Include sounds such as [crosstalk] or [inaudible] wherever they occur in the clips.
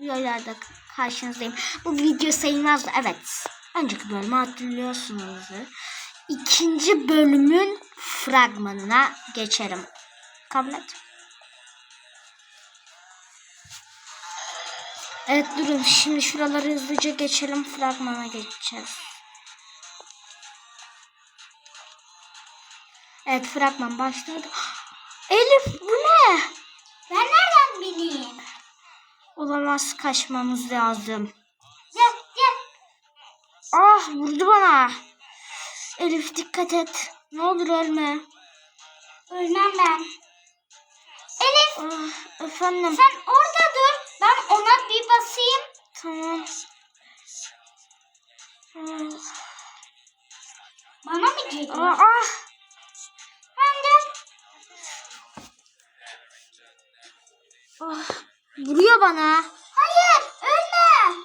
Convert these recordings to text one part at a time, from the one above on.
videolarda karşınızdayım. Bu video sayılmaz evet. Önceki bölümü hatırlıyorsunuzdur. İkinci bölümün fragmanına geçerim. Kabul et. Evet durun şimdi şuraları hızlıca geçelim fragmana geçeceğiz. Evet fragman başladı. [gasps] Elif bu ne? Ben nereden bileyim? Olamaz kaçmamız lazım. Gel gel. Ah vurdu bana. Elif dikkat et. Ne olur ölme. Ölmem ben. Elif Ah, efendim. sen orada dur. Ben ona bir basayım. Tamam. Ah, Bana mı geliyor? Ah, ah. Ben de. ah. Vuruyor bana. Hayır ölme.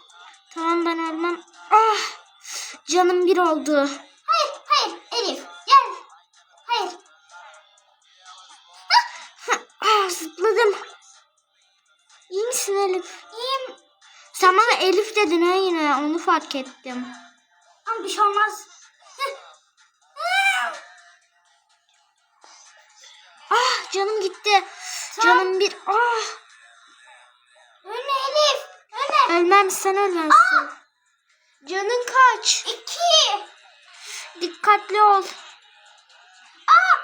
Tamam ben ölmem. Ah. Canım bir oldu. Hayır hayır Elif gel. Hayır. Ah zıpladım. İyi misin Elif? İyiyim Sen bana Elif dedin ha yine. Onu fark ettim. ama bir şey olmaz. Ah canım gitti. Canım bir. Ah. Ölmem sen ölmezsin. Canın kaç? İki. Dikkatli ol. Aa.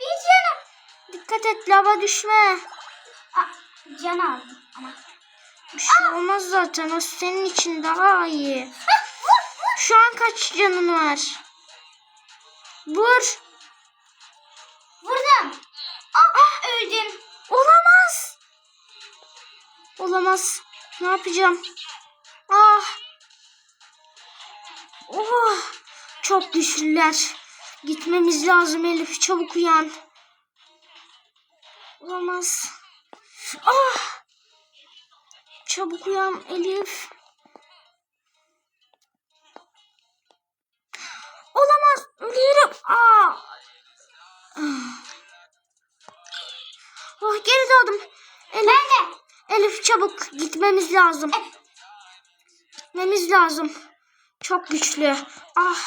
Bir canım. Dikkat et lava düşme. Aa, can aldım ama. Bir şey olmaz zaten. O senin için daha iyi. Şu an kaç canın var? Vur. Vurdum. Aa, öldüm. Olamaz. Olamaz. Ne yapacağım? Ah. Oh. Çok güçlüler. Gitmemiz lazım Elif. Çabuk uyan. Olamaz. Ah. Çabuk uyan Elif. Olamaz. Ölüyorum. Ah. Ah. Oh geri doğdum. Elif. Çabuk gitmemiz lazım. Gitmemiz lazım. Çok güçlü. Ah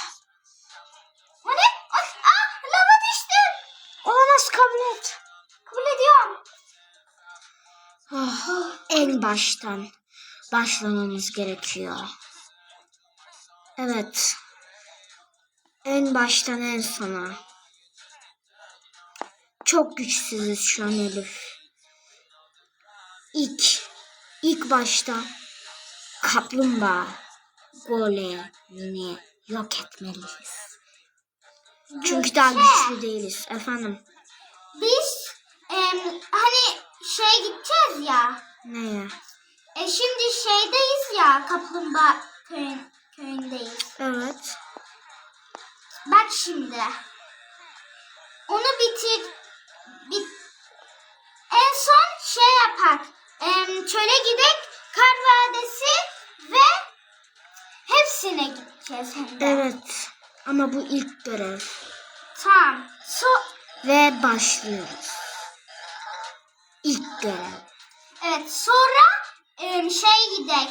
O ne? Ay, Aa, lava düştüm. olamaz kabul et. Kabul ediyorum. Ah, en baştan başlamamız gerekiyor. Evet. En baştan en sona. Çok güçsüzüz şu an Elif. İlk, ilk başta kaplumbağa golemini yok etmeliyiz. Çünkü daha güçlü değiliz efendim. Biz em, hani şey gideceğiz ya. Neye? E şimdi şeydeyiz ya kaplumbağa köyün, köyündeyiz. Evet. Bak şimdi. Onu bitir. Bit, en son şey yapar. Çöle gidek kar vadisi ve hepsine gideceğiz hem de. Evet. Ama bu ilk görev. Tamam. So, Ve başlıyoruz. İlk görev. evet sonra em, şey gidek.